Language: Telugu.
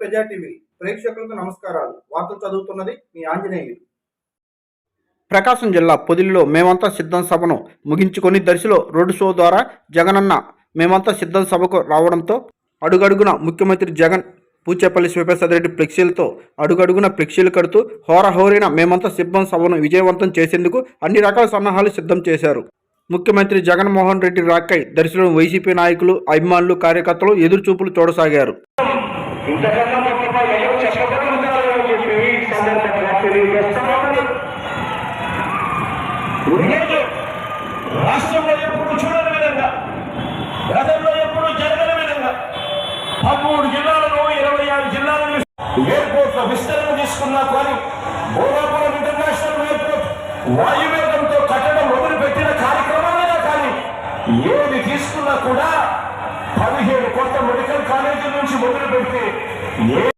ప్రజా టీవీ. ప్రేక్షకులకు నమస్కారాలు. వార్తలు చదువుతున్నది మీ ఆంజనేయులు. ప్రకాశం జిల్లా పొదిలిలో మేమంతా సిద్ధం సభను ముగించుకొని దర్శిలో రోడ్డు షో ద్వారా జగనన్న మేమంతా సిద్ధం సభకు రావడంతో అడుగడుగున ముఖ్యమంత్రి జగన్ పూచేపల్లి శివప్రసాద్ రెడ్డి ఫ్లెక్సీలతో అడుగడుగున ఫ్లెక్సీలు కడుతూ హోరహోరిన మేమంతా సిద్ధం సభను విజయవంతం చేసేందుకు అన్ని రకాల సన్నాహాలు సిద్ధం చేశారు. ముఖ్యమంత్రి జగన్మోహన్ రెడ్డి రాకై దర్శనం వైసీపీ నాయకులు అభిమానులు కార్యకర్తలు ఎదురుచూపులు చూడసాగారు. ఇంతకన్నా గొప్ప ఎవరు అని చెప్పి ఈ సందర్భంగా తెలియజేస్తున్నామని ఈరోజు రాష్ట్రంలో ఎప్పుడు చూడని విధంగా గతంలో ఎప్పుడు జరగని విధంగా పదమూడు జిల్లాలను ఇరవై ఆరు జిల్లాలను ఎయిర్పోర్ట్ల విస్తరణ తీసుకున్నా కానీ భోగాపురం ఇంటర్నేషనల్ ఎయిర్పోర్ట్ వాయువేగంతో కట్టడం మొదలుపెట్టిన కార్యక్రమాలైనా కానీ ఏది తీసుకున్నా కూడా పదిహేడు కొత్త మొదలు పెడితే ఏ